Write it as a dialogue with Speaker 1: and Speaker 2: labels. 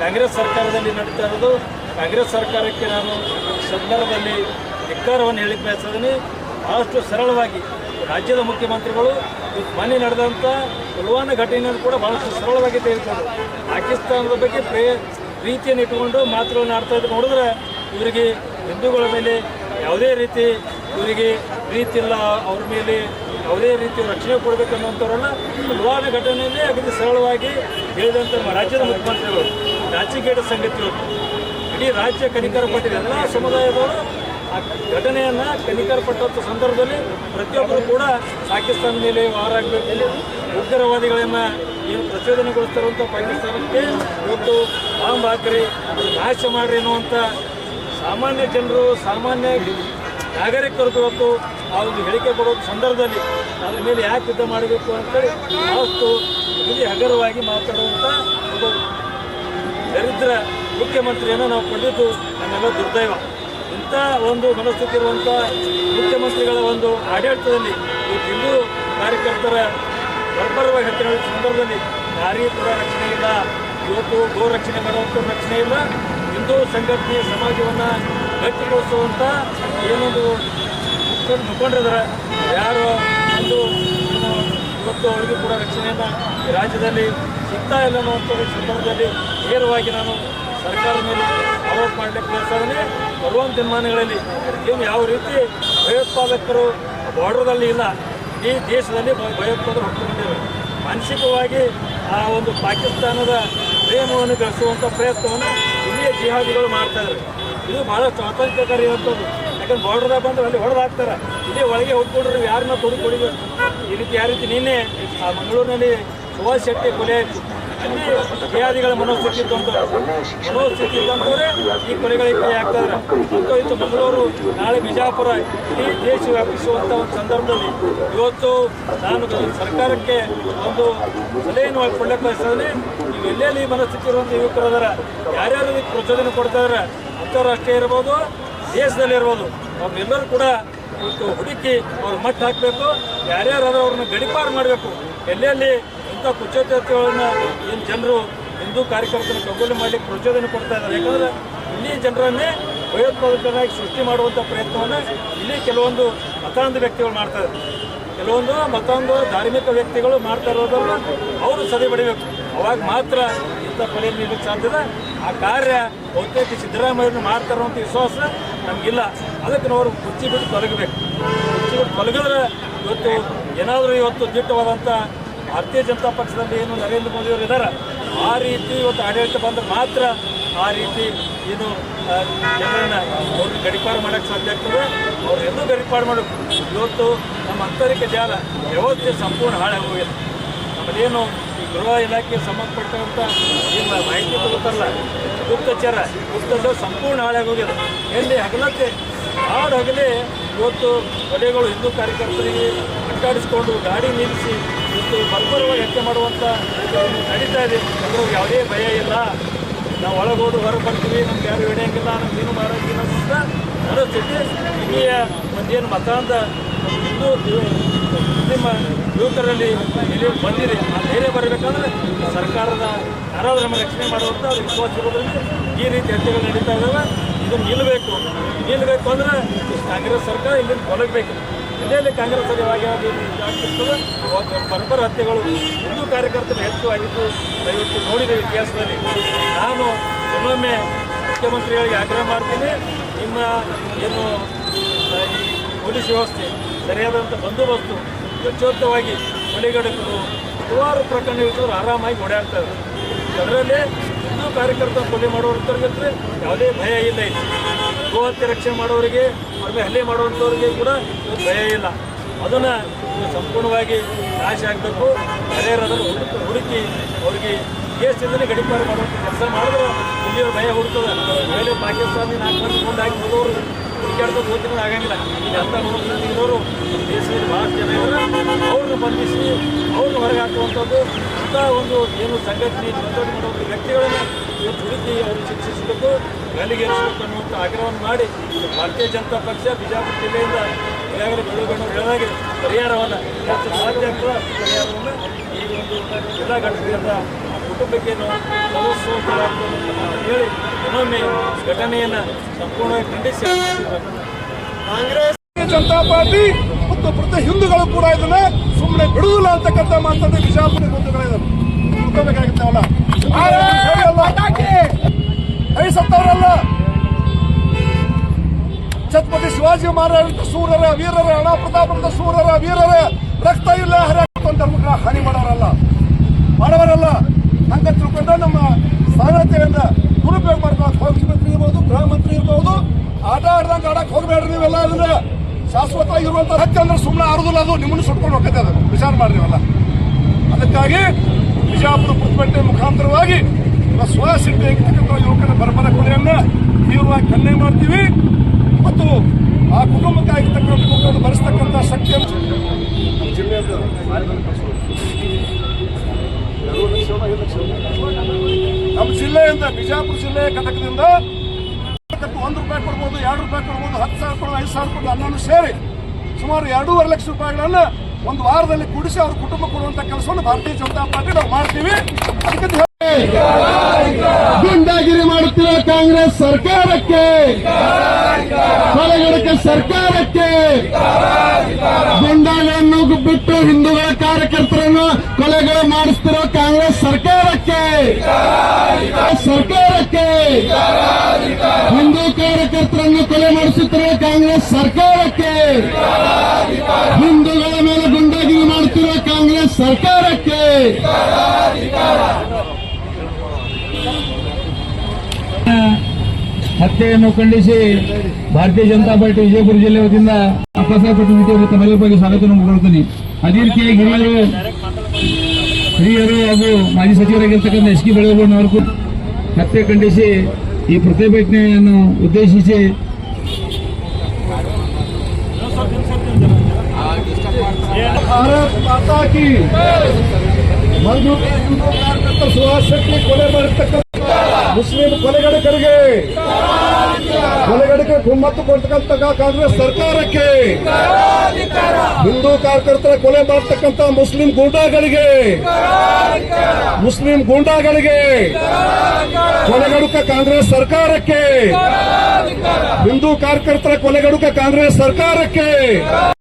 Speaker 1: ಕಾಂಗ್ರೆಸ್ ಸರ್ಕಾರದಲ್ಲಿ ನಡೀತಾ ಇರೋದು. ಕಾಂಗ್ರೆಸ್ ಸರ್ಕಾರಕ್ಕೆ ನಾನು ಸಂದರ್ಭದಲ್ಲಿ ಧಿಕ್ಕಾರವನ್ನು ಹೇಳಿಕ್ ಬಯಸಿದ್ದೀನಿ ಭಾಳಷ್ಟು ಸರಳವಾಗಿ ರಾಜ್ಯದ ಮುಖ್ಯಮಂತ್ರಿಗಳು ಮನೆ ಮೊನ್ನೆ ನಡೆದಂಥ ಪುಲ್ವಾಮಾ ಘಟನೆಯನ್ನು ಕೂಡ ಭಾಳಷ್ಟು ಸರಳವಾಗಿ ತೆಗೆದುಕೊಂಡು ಪಾಕಿಸ್ತಾನದ ಬಗ್ಗೆ ಪ್ರೇ ಪ್ರೀತಿಯನ್ನು ಇಟ್ಟುಕೊಂಡು ಮಾತುಗಳನ್ನು ಆಡ್ತಾ ಇದ್ದು ನೋಡಿದ್ರೆ ಇವರಿಗೆ ಹಿಂದೂಗಳ ಮೇಲೆ ಯಾವುದೇ ರೀತಿ ಇವರಿಗೆ ಪ್ರೀತಿ ಇಲ್ಲ, ಅವ್ರ ಮೇಲೆ ಯಾವುದೇ ರೀತಿ ರಕ್ಷಣೆ ಕೊಡಬೇಕು ಪುಲ್ವಾನ ಘಟನೆಯಲ್ಲೇ ಅಗದಿ ಸರಳವಾಗಿ ಹೇಳಿದಂಥ ರಾಜ್ಯದ ಮುಖ್ಯಮಂತ್ರಿಗಳು. ನಾಚಿಕೇಟ ಸಂಗತಿ ಇಡೀ ರಾಜ್ಯ ಕನಿಕರ ಪಟ್ಟಿದ. ಎಲ್ಲ ಸಮುದಾಯದವರು ಆ ಘಟನೆಯನ್ನು ಕನಿಕರ ಪಟ್ಟಂಥ ಸಂದರ್ಭದಲ್ಲಿ ಪ್ರತಿಯೊಬ್ಬರು ಕೂಡ ಪಾಕಿಸ್ತಾನ ಮೇಲೆ ವಾರ ಆಗಬೇಕು ಉಗ್ರವಾದಿಗಳನ್ನು ಏನು ಪ್ರಚೋದನೆಗೊಳಿಸ್ತಾರಂಥ ಪಾಕಿಸ್ತಾನಕ್ಕೆ ಇವತ್ತು ಬಾಂಬ್ ಹಾಕ್ರಿ ನಾಶ ಮಾಡ್ರಿ ಅನ್ನುವಂಥ ಸಾಮಾನ್ಯ ಜನರು, ಸಾಮಾನ್ಯ ನಾಗರಿಕರು ಇವತ್ತು ಆ ಒಂದು ಹೇಳಿಕೆ ಕೊಡೋ ಸಂದರ್ಭದಲ್ಲಿ ಅದ್ರ ಮೇಲೆ ಯಾಕೆ ಯುದ್ಧ ಮಾಡಬೇಕು ಅಂತೇಳಿ ಅಷ್ಟು ಇಲ್ಲಿ ಹಗರವಾಗಿ ಮಾತಾಡುವಂಥ ದರಿದ್ರ ಮುಖ್ಯಮಂತ್ರಿಯನ್ನು ನಾವು ಪಡೆದಿದ್ದು ನಮ್ಮೆಲ್ಲ ದುರ್ದೈವ. ಇಂಥ ಒಂದು ಮನಸ್ಥಿತಿ ಇರುವಂಥ ಮುಖ್ಯಮಂತ್ರಿಗಳ ಒಂದು ಆಡಳಿತದಲ್ಲಿ ಈ ಹಿಂದೂ ಕಾರ್ಯಕರ್ತರ ಬರ್ಬರವಾಗಿ ಹೆಚ್ಚಿನ ಸಂದರ್ಭದಲ್ಲಿ ನಾರಿ ಕೂಡ ರಕ್ಷಣೆ ಇಲ್ಲ. ಇವತ್ತು ಗೋ ರಕ್ಷಣೆ ಮಾಡುವಂಥ ರಕ್ಷಣೆ ಇಲ್ಲ. ಹಿಂದೂ ಸಂಘಟನೆ ಸಮಾಜವನ್ನು ಗಟ್ಟಿಗೊಳಿಸುವಂಥ ಏನೊಂದು ಮುಖಂಡ್ ಮುಖಂಡರಿದ್ದಾರೆ ಯಾರು ಒಂದು ಇವತ್ತು ಅವರಿಗೂ ರಾಜ್ಯದಲ್ಲಿ ಸಿಗ್ತಾ ಇಲ್ಲ ಅನ್ನುವಂಥ ಸಂದರ್ಭದಲ್ಲಿ ನೇರವಾಗಿ ನಾನು ಸರ್ಕಾರ ಮೇಲೆ ಆರೋಪ ಮಾಡಲಿಕ್ಕೆ ಪ್ರಯತ್ನ ಬರುವಂಥ ದಿನಮಾನಗಳಲ್ಲಿ ಏನು ಯಾವ ರೀತಿ ಭಯೋತ್ಪಾದಕರು ಬಾರ್ಡರ್ದಲ್ಲಿ ಇಲ್ಲ ಈ ದೇಶದಲ್ಲಿ ಭಯೋತ್ಪಾದಕರು ಹೊತ್ತುಕೊಂಡಿದ್ದಾರೆ ಮಾನಸಿಕವಾಗಿ ಆ ಒಂದು ಪಾಕಿಸ್ತಾನದ ಪ್ರೇಮವನ್ನು ಬೆಳೆಸುವಂಥ ಪ್ರಯತ್ನವನ್ನು ಇಲ್ಲಿಯ ಜಿಹಾದಿಗಳು ಮಾಡ್ತಾ ಇದ್ದಾರೆ. ಇದು ಬಹಳಷ್ಟು ಆತಂಕಕಾರಿಯಾದಂಥದ್ದು ಯಾಕಂದ್ರೆ ಬಾರ್ಡರ್ದಾಗ ಬಂದ್ರೆ ಅಲ್ಲಿ ಹೊಡೆದು ಹಾಕ್ತಾರೆ. ಇಲ್ಲಿ ಒಳಗೆ ಹೊಡ್ಕೊಂಡ್ರೆ ಯಾರನ್ನ ತೊಡಗಿ ಈ ರೀತಿ ಯಾವ ರೀತಿ ನಿನ್ನೆ ಆ ಮಂಗಳೂರಿನಲ್ಲಿ ಸುಭಾಷ್ ಶೆಟ್ಟಿ ಕೊಲೆ ಆಯಿತು. ಅಲ್ಲಿ ಜಿಹಾದಿಗಳ ಮನೋಸ್ಥಿತಿ ಅಂತ ಮನೋಸ್ಥಿತಿ ಇದ್ದಂಥವ್ರೆ ಈ ಕೊಲೆಗಳಿಗೆ ಕೊಲೆ ಹಾಕ್ತಾರೆ ಮತ್ತು ಇತ್ತು ಮಂಗಳೂರು, ನಾಳೆ ಬಿಜಾಪುರ ಇಡೀ ದೇಶ ವ್ಯಾಪಿಸುವಂಥ ಒಂದು ಸಂದರ್ಭದಲ್ಲಿ ಇವತ್ತು ನಾನು ಸರ್ಕಾರಕ್ಕೆ ಒಂದು ಸಲಹೆಯನ್ನು ಕೊಡಲಿಕ್ಕೆ ಬಯಸ್ತದೆ ನೀವು ಎಲ್ಲೆಲ್ಲಿ ಮನಸ್ಥಿತಿ ಇರುವಂಥ ಯುವಕರು ಅದಾರ ಯಾರ್ಯಾರು ಇದಕ್ಕೆ ಪ್ರಚೋದನೆ ಕೊಡ್ತಾ ಇದ್ದಾರೆ ಅಂತಾರಾಷ್ಟ್ರೀಯ ಇರ್ಬೋದು ದೇಶದಲ್ಲಿ ಇರ್ಬೋದು ಅವ್ರನ್ನೆಲ್ಲರೂ ಕೂಡ ಹುಡುಕಿ ಅವ್ರ ಮಟ್ಟ ಹಾಕಬೇಕು. ಯಾರ್ಯಾರು ಅವ್ರನ್ನ ಗಡಿಪಾರು ಮಾಡಬೇಕು. ಎಲ್ಲೆಲ್ಲಿ ಇಂಥ ಕುಚೋದ್ಯತೆಗಳನ್ನ ಏನು ಜನರು ಹಿಂದೂ ಕಾರ್ಯಕರ್ತರ ಕಗ್ಗೊಲೆ ಮಾಡಲಿಕ್ಕೆ ಪ್ರಚೋದನೆ ಕೊಡ್ತಾ ಇದ್ದಾರೆ. ಯಾಕಂದರೆ ಇಲ್ಲಿ ಜನರನ್ನೇ ಭಯೋತ್ಪಾದಕರಾಗಿ ಸೃಷ್ಟಿ ಮಾಡುವಂಥ ಪ್ರಯತ್ನವನ್ನು ಇಲ್ಲಿ ಕೆಲವೊಂದು ಮತಾಂಧ ವ್ಯಕ್ತಿಗಳು ಮಾಡ್ತಾ ಇದ್ದಾರೆ. ಕೆಲವೊಂದು ಮತ್ತೊಂದು ಧಾರ್ಮಿಕ ವ್ಯಕ್ತಿಗಳು ಮಾಡ್ತಾ ಇರೋದನ್ನು ಅವರು ಸದೆ ಬಡಿಬೇಕು ಅವಾಗ ಮಾತ್ರ ಇಂಥ ಫಲ ನೀಡಲಿಕ್ಕೆ ಸಾಧ್ಯದ ಆ ಕಾರ್ಯ ಬಹುತೇಕ ಸಿದ್ದರಾಮಯ್ಯನ ಮಾಡ್ತಾರೋ ಅಂತ ವಿಶ್ವಾಸ ನಮಗಿಲ್ಲ. ಅದಕ್ಕೆ ನಾವು ಕುರ್ಚಿ ಬಿಟ್ಟು ತೊಲಗಬೇಕು. ಕುರ್ಚಿ ಬಿಟ್ಟು ತೊಲಗಿದ್ರೆ ಇವತ್ತು ಏನಾದರೂ ಇವತ್ತು ದಿಟ್ಟವಾದಂಥ ಭಾರತೀಯ ಜನತಾ ಪಕ್ಷದಲ್ಲಿ ಏನು ನರೇಂದ್ರ ಮೋದಿಯವರು ಇದ್ದಾರೆ ಆ ರೀತಿ ಇವತ್ತು ಆಡಳಿತ ಬಂದ್ರೆ ಮಾತ್ರ ಆ ರೀತಿ ಏನು ಜನರನ್ನು ಅವ್ರನ್ನ ಗಡಿಪಾರು ಮಾಡೋಕ್ಕೆ ಸಾಧ್ಯ ಆಗ್ತದೆ. ಅವ್ರು ಎಲ್ಲೂ ಗಡಿಪಾರು ಮಾಡಬೇಕು. ಇವತ್ತು ನಮ್ಮ ಅಂತರಿಕ ಜಾಲ ವ್ಯವಸ್ಥೆ ಸಂಪೂರ್ಣ ಹಾಳಾಗೋಗಿದೆ ನಮ್ಮದೇನು ಈ ಗೃಹ ಇಲಾಖೆ ಸಂಬಂಧಪಟ್ಟಂಥ ಏನು ಮಾಹಿತಿ ತಗೋತಾರಲ್ಲ ಗುಪ್ತಚರ ಗುಪ್ತಚರ ಸಂಪೂರ್ಣ ಹಾಳಾಗೋಗಿದೆ ಎಲ್ಲಿ ಹಗಲತ್ತೆ ಹಾಡು ಹಗಲೇ ಇವತ್ತು ಕೊಲೆಗಳು ಹಿಂದೂ ಕಾರ್ಯಕರ್ತರಿಗೆ ಅಟ್ಟಾಡಿಸ್ಕೊಂಡು ಗಾಡಿ ನಿಲ್ಲಿಸಿ ಇವತ್ತು ಬರ್ಬರವಾಗಿ ಹತ್ಯೆ ಮಾಡುವಂಥ ನಡೀತಾ ಇದೆ. ಅಂದ್ರೆ ಯಾವುದೇ ಭಯ ಇಲ್ಲ. ನಾವು ಒಳಗೋದು ಹೊರಗೆ ಬರ್ತೀವಿ, ನಮ್ಗೆ ಯಾರು ಹೇಳಿಯಂಗಿಲ್ಲ ನಮ್ಗೆ ಏನು ಮಾಡೋಂಗಿಲ್ಲ ಅಂತ ಮನಸ್ಥಿತಿ ಇಲ್ಲಿಯ ಒಂದೇನು ಮತಾಂಧ ಹಿಂದೂ ನಿಮ್ಮ ಯುವಕರಲ್ಲಿ ಇಲ್ಲಿ ಬಂದಿದೆ ಆ ಧೈರ್ಯ ಬರಬೇಕಂದ್ರೆ ಸರ್ಕಾರದ ಯಾರಾದರೂ ನಮ್ಮ ರಕ್ಷಣೆ ಮಾಡುವಂಥ ವಿಶ್ವಾಸ ಇರೋದ್ರಿಂದ ಈ ರೀತಿ ಹತ್ಯೆಗಳು ನಡೀತಾ ಇದ್ದಾವೆ ಇದು ನಿಲ್ಲಬೇಕು ನಿಲ್ಲಬೇಕು ಅಂದ್ರೆ ಕಾಂಗ್ರೆಸ್ ಸರ್ಕಾರ ಇಲ್ಲಿಂದ ಕೊಲಗಬೇಕು ಇದೆಯಲ್ಲಿ ಕಾಂಗ್ರೆಸ್ ಸರಿಯಾಗಿ ಆಗ್ತಿರ್ತದೆ. ಬರ್ಬರ ಹತ್ಯೆಗಳು ಹಿಂದೂ ಕಾರ್ಯಕರ್ತರು ಹೆಚ್ಚು ಆಗಿದ್ದು ದಯವಿಟ್ಟು ನೋಡಿದೆ ಇತಿಹಾಸದಲ್ಲಿ. ನಾನು ಇನ್ನೊಮ್ಮೆ ಮುಖ್ಯಮಂತ್ರಿಗಳಿಗೆ ಆಗ್ರಹ ಮಾಡ್ತೀನಿ. ನಿಮ್ಮ ಏನು ಪೊಲೀಸ್ ವ್ಯವಸ್ಥೆ ಸರಿಯಾದಂಥ ಬಂದೋಬಸ್ತು ಸ್ವಚ್ಛೋತ್ತವಾಗಿ ಕೊಲೆಗಡಕರು ಹಲವಾರು ಪ್ರಕರಣ ಇರ್ತದ್ರು ಆರಾಮಾಗಿ ಓಡಾಡ್ತಾರೆ ಅದರಲ್ಲಿ ಹಿಂದೂ ಕಾರ್ಯಕರ್ತ ಕೊಲೆ ಮಾಡೋರಿಗೆ ಯಾವುದೇ ಭಯ ಇಲ್ಲ ಇಲ್ಲಿ. ಗೋಹತ್ಯೆ ರಕ್ಷಣೆ ಮಾಡೋರಿಗೆ ಅವ್ರಿಗೆ ಹಲ್ಲೆ ಮಾಡುವಂಥವ್ರಿಗೆ ಕೂಡ ಭಯ ಇಲ್ಲ. ಅದನ್ನು ಸಂಪೂರ್ಣವಾಗಿ ನಾಶ ಆಗಬೇಕು. ಹಳೆಯರದನ್ನು ಹುಡುಕಿ ಹುಡುಕಿ ಅವರಿಗೆ ದೇಶದಿಂದಲೇ ಗಡಿಪಾರು ಮಾಡುವಂಥ ಕೆಲಸ ಮಾಡಿದ್ರೆ ಇಲ್ಲಿಯವ್ರ ಭಯ ಹುಡ್ತದೆ ಮೇಲೆ ಪಾಕಿಸ್ತಾನಿ ನಾಲ್ಕು ಮಂದಿ ಮುಂದೆ ಹಾಕಿ ಹುಡುಕಾಡ್ಕೊಂಡು ಹೋಗ್ತಿರೋ ಆಗಂಗಿಲ್ಲ ಅಂತ ಇರೋರು ದೇಶದಲ್ಲಿ ಭಾಳಷ್ಟು ಜನ ಅವ್ರನ್ನ ಬಂಧಿಸಿ ಅವ್ರನ್ನ ಹೊರಗೆ ಹಾಕುವಂಥದ್ದು ಅಂಥ ಒಂದು ಏನು ಸಂಘಟನೆ ಚಟುವಟಿಕೆ ಮಾಡುವಂಥ ವ್ಯಕ್ತಿಗಳನ್ನು ಇವತ್ತು ಹುಡುಕಿ ಅವ್ರಿಗೆ ಶಿಕ್ಷಿಸಬೇಕು ಗಲ್ಲಿಗೇರಿಸಬೇಕು ಅನ್ನುವಂಥ ಆಗ್ರಹವನ್ನು ಮಾಡಿ ಭಾರತೀಯ ಜನತಾ ಪಕ್ಷ ಬಿಜಾಪುರ ಜಿಲ್ಲೆಯಿಂದ ಈಗಾಗಲೇ ಬೆಳಗಣ್ಣವ್ರು ಹೇಳಿದಾಗೆ ಪರಿಹಾರವನ್ನು. ಹೆಚ್ಚು ಸಾಧ್ಯ ಪರಿಹಾರವನ್ನು ಈ ಒಂದು ಜಿಲ್ಲಾ ಘಟಕದಿಂದ ಕುಟುಂಬಕ್ಕೆ ನಾವು ಸಲ್ಲಿಸುವಂಥ ಹೇಳಿ ಇನ್ನೊಮ್ಮೆ ಘಟನೆಯನ್ನು ಸಂಪೂರ್ಣವಾಗಿ ಖಂಡಿಸಿ.
Speaker 2: ಕಾಂಗ್ರೆಸ್, ಜನತಾ ಪಾರ್ಟಿ ಮತ್ತು ಪ್ರತಿ ಹಿಂದೂಗಳು ಕೂಡ ಇದನ್ನ ಸುಮ್ಮನೆ ಬಿಡುವುದಿಲ್ಲ ಅಂತಕ್ಕಂಥ ಮಾತನ್ನು ಬಿಜಾಪುರ ಕೈ ಸತ್ತವರಲ್ಲ ಛತ್ರಪತಿ ಶಿವಾಜಿ ಮಹಾರಾಜರ ಸೂರರ ವೀರರ ಹಣ ಪ್ರತಾಪದ ಸೂರರ ವೀರರ, ರಕ್ತ ಇಲ್ಲ ಹರ ಧರ್ಮಗಳ ಹಾನಿ ಮಾಡೋರಲ್ಲ. ಮಾಡವರಲ್ಲ ಹಂಗ ತಿಳ್ಕೊಂಡ ನಮ್ಮ ಸಾರಥ್ಯದಿಂದ ದುರುಪಯೋಗ ಮಾಡ್ಕೊಳಕ್ ಮುಖ್ಯಮಂತ್ರಿ ಇರ್ಬೋದು, ಗೃಹ ಮಂತ್ರಿ ಇರ್ಬೋದು, ಆಟ ಆಡ್ದಂಗೆ ಆಡಕ್ ಹೋಗ್ಬೇಡ್ರಿ ನೀವೆಲ್ಲ ಅಂದ್ರೆ ಶಾಶ್ವತ ಆಗಿರುವಂತ ಹತ್ಯೆ ಅಂದ್ರೆ ಸುಮ್ಮನೆ ಆರುದಿಲ್ಲ ಅದು. ನಿಮ್ಮನ್ನು ಸುಟ್ಕೊಂಡು ಹೋಗ್ತದೆ ಅದು. ವಿಚಾರ ಮಾಡ್ರಿ ನೀವೆಲ್ಲ ಅದಕ್ಕಾಗಿ ಬಿಜಾಪುರ ಪ್ರತಿಭಟನೆ ಮುಖಾಂತರವಾಗಿ ನಮ್ಮ ಸ್ವ ಸಿದ್ಧಿ ಆಗಿರ್ತಕ್ಕಂಥ ಯುವಕರ ಬರಬರ ಕೊಲೆಯನ್ನ ತೀವ್ರವಾಗಿ ಖಂಡನೆ ಮಾಡ್ತೀವಿ. ಮತ್ತು ಆ ಕುಟುಂಬಕ್ಕೆ ಆಗಿರ್ತಕ್ಕಂಥ ಭರಿಸ್ತಕ್ಕಂಥ ಶಕ್ತಿಯನ್ನು ನಮ್ಮ ಜಿಲ್ಲೆಯಿಂದ, ಬಿಜಾಪುರ ಜಿಲ್ಲೆಯ ಘಟಕದಿಂದ ಒಂದು ರೂಪಾಯಿ ಕೊಡ್ಬೋದು, ಎರಡು ರೂಪಾಯಿ ಕೊಡ್ಬೋದು, ಹತ್ತು ಸಾವಿರ ಕೊಡ್ಬೋದು, ಐದು ಸಾವಿರ ಕೊಡ್ಬೋದು ಅನ್ನೋದು ಸೇರಿ ಸುಮಾರು ಎರಡೂವರೆ ಲಕ್ಷ ರೂಪಾಯಿಗಳನ್ನು ಒಂದು ವಾರದಲ್ಲಿ ಕುಡಿಸಿ ಅವ್ರ ಕುಟುಂಬ ಕೊಡುವಂತ ಕೆಲಸವನ್ನು ಭಾರತೀಯ ಜನತಾ ಪಾರ್ಟಿ ನಾವು ಮಾಡ್ತೀವಿ.
Speaker 3: ಗುಂಡಾಗಿರಿ ಮಾಡುತ್ತಿರುವ ಕಾಂಗ್ರೆಸ್ ಸರ್ಕಾರಕ್ಕೆ ಕೊಲೆಗಡಕ ಸರ್ಕಾರಕ್ಕೆ ಗುಂಡಾಗಳನ್ನು ಬಿಟ್ಟು ಹಿಂದೂಗಳ ಕಾರ್ಯಕರ್ತರನ್ನು ಕೊಲೆಗಳು ಮಾಡಿಸ್ತಿರೋ ಕಾಂಗ್ರೆಸ್ ಸರ್ಕಾರಕ್ಕೆ ಹಿಂದೂ ಕಾರ್ಯಕರ್ತರನ್ನು ಕೊಲೆ ಮಾಡಿಸುತ್ತಿರುವ ಕಾಂಗ್ರೆಸ್ ಸರ್ಕಾರಕ್ಕೆ ಹಿಂದೂಗಳ ಮೇಲೆ ಗುಂಡಾಗಿರಿ ಮಾಡುತ್ತಿರುವ ಕಾಂಗ್ರೆಸ್ ಸರ್ಕಾರಕ್ಕೆ ಹತ್ಯೆಯನ್ನು ಖಂಡಿಸಿ ಭಾರತೀಯ ಜನತಾ ಪಾರ್ಟಿ ವಿಜಯಪುರ ಜಿಲ್ಲೆ ವತಿಯಿಂದ ಅಪ್ಪಸಾಹೇಬ್ ಪಟ್ಟಣ ಬಗ್ಗೆ ಸ್ವಾಗತವನ್ನು ಅದೇ ರೀತಿಯಾಗಿ ಹಿರಿಯರು ಹಿರಿಯರು ಹಾಗೂ ಮಾಜಿ ಸಚಿವರಾಗಿರ್ತಕ್ಕಂಥ ಎಸ್ ಕೆ ಬೆಳಗಣ್ಣವರು ಮತ್ತೆ ಖಂಡಿಸಿ ಈ ಪ್ರತಿಭಟನೆಯನ್ನು ಉದ್ದೇಶಿಸಿ
Speaker 2: ಭಾರತ್ ಕೊಲೆ ಮಾಡಿರ್ತಕ್ಕಂಥ ಮುಸ್ಲಿಂ ಕೊಲೆಗಡಕರಿಗೆ. ಕೊಲೆಗಡಕ ಕುಮ್ಮತ್ತು ಕೊಡ್ತಕ್ಕಂಥ ಕಾಂಗ್ರೆಸ್ ಸರ್ಕಾರಕ್ಕೆ. ಹಿಂದೂ ಕಾರ್ಯಕರ್ತರ ಕೊಲೆ ಮಾಡ್ತಕ್ಕಂಥ ಮುಸ್ಲಿಂ ಗೂಂಡಾಗಳಿಗೆ. ಮುಸ್ಲಿಂ ಗೂಂಡಾಗಳಿಗೆ. ಕೊಲೆಗಡುಕ ಕಾಂಗ್ರೆಸ್ ಸರ್ಕಾರಕ್ಕೆ. ಹಿಂದೂ ಕಾರ್ಯಕರ್ತರ ಕೊಲೆಗಡುಕ ಕಾಂಗ್ರೆಸ್ ಸರ್ಕಾರಕ್ಕೆ.